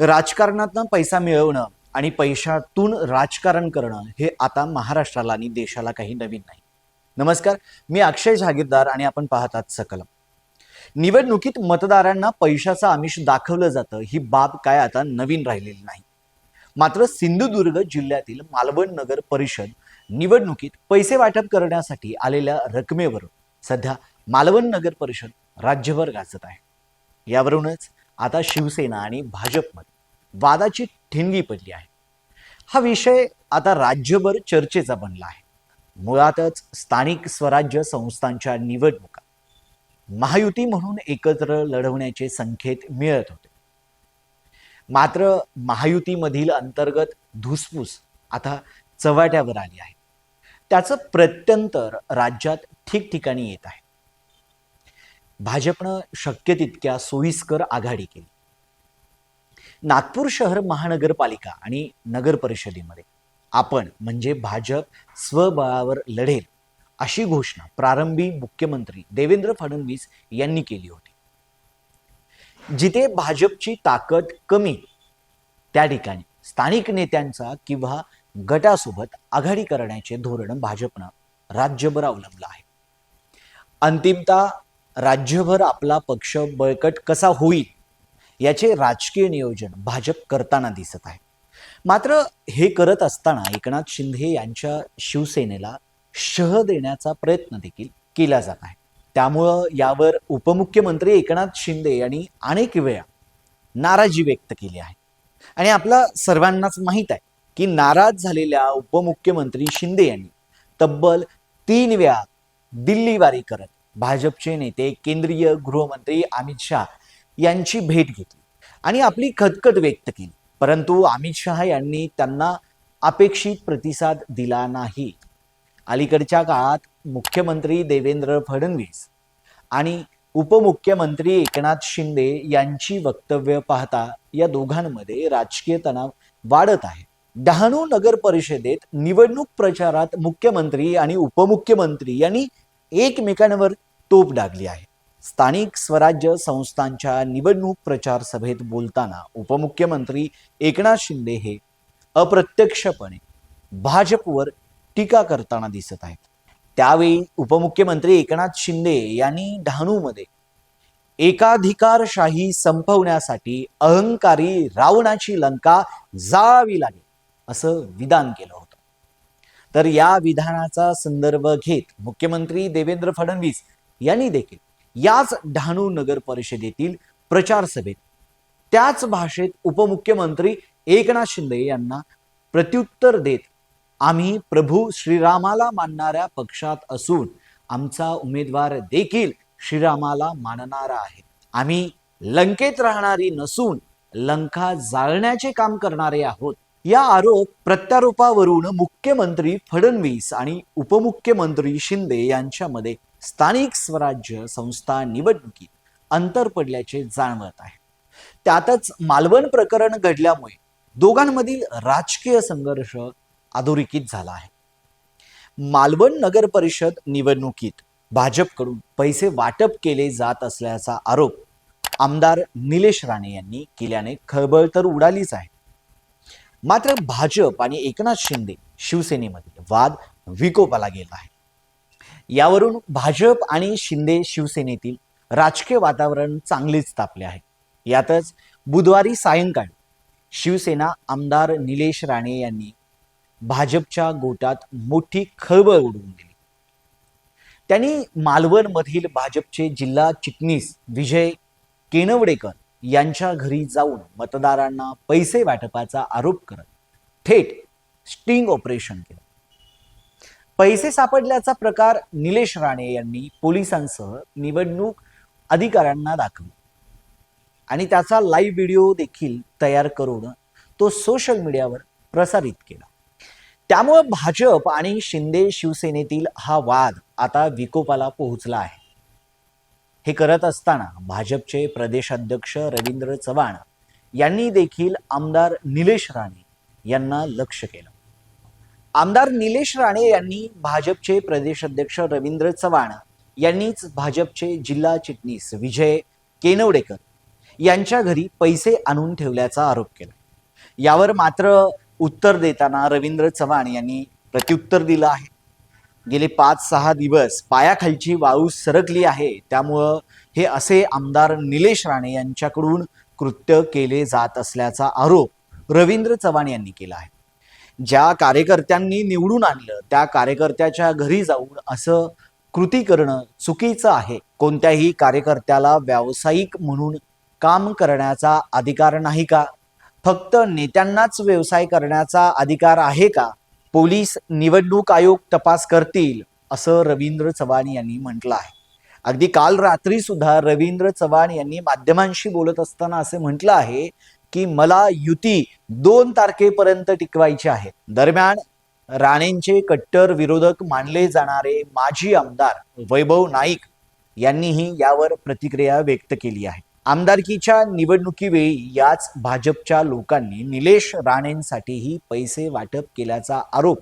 राजकारणातनं पैसा मिळवणं आणि पैशातून राजकारण करणं हे आता महाराष्ट्राला आणि देशाला काही नवीन नाही. नमस्कार मी अक्षय जहागीरदार आणि आपण पाहतात सकलम. निवडणुकीत मतदारांना पैशाचं आमिष दाखवलं जातं ही बाब काय आता नवीन राहिलेली नाही. मात्र सिंधुदुर्ग जिल्ह्यातील मालवण नगर परिषद निवडणुकीत पैसे वाटप करण्यासाठी आलेल्या रकमेवरून सध्या मालवण नगर परिषद राज्यभर गाजत आहे. यावरूनच आता शिवसेना आणि भाजपमध्ये वादाची ठिणगी पडली आहे. हा विषय आता राज्यभर चर्चेचा बनला आहे. मुळातच स्थानिक स्वराज्य संस्थांच्या निवडणुका महायुती म्हणून एकत्र लढवण्याचे संकेत मिळत होते. मात्र महायुतीमधील अंतर्गत धुसफूस आता चव्हाट्यावर आली आहे. त्याचं प्रत्यंतर राज्यात ठिकठिकाणी येत आहे. भाजपनं शक्य तितक्या सोयीस्कर आघाडी केली. नागपूर शहर महानगरपालिका आणि नगर परिषदेमध्ये आपण म्हणजे भाजप स्वबळावर लढेल अशी घोषणा प्रारंभी मुख्यमंत्री देवेंद्र फडणवीस यांनी केली होती. जिथे भाजपची ताकद कमी त्या ठिकाणी स्थानिक नेत्यांचा किंवा गटासोबत आघाडी करण्याचे धोरण भाजपनं राज्यभर अवलंबलं आहे. अंतिमता राज्यभर आपला पक्ष बळकट कसा होईल याचे राजकीय नियोजन भाजप करताना दिसत आहे. मात्र हे करत असताना एकनाथ शिंदे यांच्या शिवसेनेला शह देण्याचा प्रयत्न देखील केला जात आहे. त्यामुळं यावर उपमुख्यमंत्री एकनाथ शिंदे यांनी अनेक वेळा नाराजी व्यक्त केली आहे. आणि आपला सर्वांनाच माहीत आहे की नाराज झालेल्या उपमुख्यमंत्री शिंदे यांनी तब्बल तीन वेळा दिल्लीवारी करत भाजपचे नेते केंद्रीय गृहमंत्री अमित शहा यांची भेट घेतली आणि आपली खदखद व्यक्त केली. परंतु अमित शहा यांनी त्यांना अपेक्षित प्रतिसाद दिला नाही. अलीकडच्या काळात मुख्यमंत्री देवेंद्र फडणवीस आणि उपमुख्यमंत्री एकनाथ शिंदे यांची वक्तव्य पाहता या दोघांमध्ये राजकीय तणाव वाढत आहे. डहाणू नगर परिषदेत निवडणूक प्रचारात मुख्यमंत्री आणि उपमुख्यमंत्री यांनी एकमेकांवर तोप डागली आहे. स्थानिक स्वराज्य संस्थांच्या निवडणूक प्रचार सभेत बोलताना उपमुख्यमंत्री एकनाथ शिंदे हे अप्रत्यक्षपणे भाजपवर टीका करताना दिसत आहेत. त्यावेळी उपमुख्यमंत्री एकनाथ शिंदे यांनी डहाणूमध्ये एकाधिकारशाही संपवण्यासाठी अहंकारी रावणाची लंका जाळावी लागेल असं विधान केलं होतं. तर या विधानाचा संदर्भ घेत मुख्यमंत्री देवेंद्र फडणवीस यांनी देखील याच डहाणू नगर परिषदेतील प्रचार सभेत त्याच भाषेत उपमुख्यमंत्री एकनाथ शिंदे यांना प्रत्युत्तर देत आम्ही प्रभू श्रीरामाला मानणाऱ्या पक्षात असून आमचा उमेदवार देखील श्रीरामाला मानणारा आहे. आम्ही लंकेत राहणारी नसून लंका जाळण्याचे काम करणारे आहोत. या आरोप प्रत्यारोपावरून मुख्यमंत्री फडणवीस आणि उपमुख्यमंत्री शिंदे यांच्यामध्ये स्थानिक स्वराज्य संस्था निवडणुकीत अंतर पडल्याचे जाणवत आहे. त्यातच मालवण प्रकरण घडल्यामुळे दोघांमधील राजकीय संघर्ष अधोरेखित झाला आहे. मालवण नगर परिषद निवडणुकीत भाजपकडून पैसे वाटप केले जात असल्याचा आरोप आमदार निलेश राणे यांनी केल्याने खळबळ तर उडालीच आहे. मात्र भाजप आणि एकनाथ शिंदे शिवसेनेमध्ये वाद विकोपाला गेला आहे. यावरून भाजप आणि शिंदे शिवसेनेतील राजकीय वातावरण चांगलेच तापले आहे. यातच बुधवारी सायंकाळी शिवसेना आमदार निलेश राणे यांनी भाजपच्या गोटात मोठी खळबळ उडवून दिली. त्यांनी मालवणमधील भाजपचे जिल्हा चिटणीस विजय केनवडेकर यांच्या घरी जाऊन मतदारांना पैसे वाटपाचा आरोप करत थेट स्टिंग ऑपरेशन केलं. पैसे सापडल्याचा प्रकार निलेश राणे यांनी पोलिसांसह निवडणूक अधिकाऱ्यांना दाखवला. आणि त्याचा लाईव्ह व्हिडिओ देखील तयार करून तो सोशल मीडियावर प्रसारित केला. त्यामुळे भाजप आणि शिंदे शिवसेनेतील हा वाद आता विकोपाला पोहोचला आहे. हे करत असताना भाजपचे प्रदेशाध्यक्ष रवींद्र चव्हाण यांनी देखील आमदार निलेश राणे यांना लक्ष केलं. आमदार निलेश राणे यांनी भाजपचे प्रदेशाध्यक्ष रवींद्र चव्हाण यांनीच भाजपचे जिल्हा चिटणीस विजय केनवडेकर यांच्या घरी पैसे आणून ठेवल्याचा आरोप केला. यावर मात्र उत्तर देताना रवींद्र चव्हाण यांनी प्रत्युत्तर दिलं आहे. गेले पाच सहा दिवस पायाखालची वाळू सरकली आहे. त्यामुळं हे असे आमदार निलेश राणे यांच्याकडून कृत्य केले जात असल्याचा आरोप रवींद्र चव्हाण यांनी केला आहे. ज्या कार्यकर्त्यांनी निवडून आणलं त्या कार्यकर्त्याच्या घरी जाऊन असं कृती करणं चुकीचं आहे. कोणत्याही कार्यकर्त्याला व्यावसायिक म्हणून काम करण्याचा अधिकार नाही का? फक्त नेत्यांनाच व्यवसाय करण्याचा अधिकार आहे का? पोलीस निवडणूक आयोग तपास करतील असं रवींद्र चव्हाण यांनी म्हटलं आहे. अगदी काल रात्री सुद्धा रवींद्र चव्हाण यांनी माध्यमांशी बोलत असताना असे म्हटलं आहे की मला युती दोन तारखेपर्यंत टिकवायची आहे. दरम्यान राणेंचे कट्टर विरोधक मानले जाणारे माजी आमदार वैभव नाईक यांनीही यावर प्रतिक्रिया व्यक्त केली आहे. आमदारकीच्या निवडणुकीवेळी याच भाजपच्या लोकांनी निलेश राणेंसाठीही पैसे वाटप केल्याचा आरोप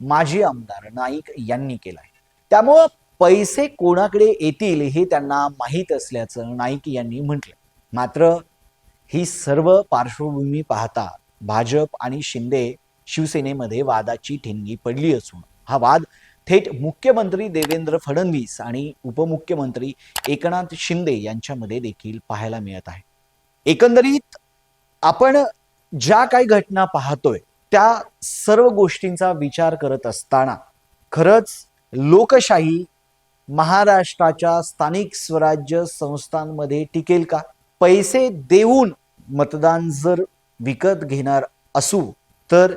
माजी आमदार नाईक यांनी केला आहे त्यामुळं पैसे कोणाकडे येतील हे त्यांना माहीत असल्याचं नाईक यांनी म्हटलं मात्र ही सर्व पार्श्वभूमी पाहता भाजप आणि शिंदे शिवसेनेमध्ये वादाची ठिणगी पडली असून हा वाद थेट मुख्यमंत्री देवेंद्र फडणवीस आणि उपमुख्यमंत्री एकनाथ शिंदे यांच्यामध्ये देखील पाहायला मिळत आहे. एकंदरीत आपण ज्या काही घटना पाहतोय त्या सर्व गोष्टींचा विचार करत असताना खरंच लोकशाही महाराष्ट्राच्या स्थानिक स्वराज्य संस्थांमध्ये टिकेल का? पैसे देऊन मतदान जर विकत घेणार असू तर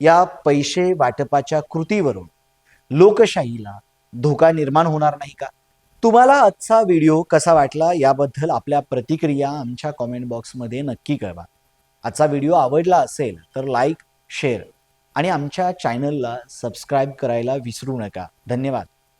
या पैसे वाटपाच्या कृतीवरून लोकशाहीला धोका निर्माण होणार नाही का? तुम्हाला आजचा व्हिडिओ कसा वाटला याबद्दल आपल्या प्रतिक्रिया आमच्या कॉमेंट बॉक्समध्ये नक्की कळवा. आजचा व्हिडिओ आवडला असेल तर लाईक शेअर आणि आमच्या चॅनलला सबस्क्राईब करायला विसरू नका. धन्यवाद.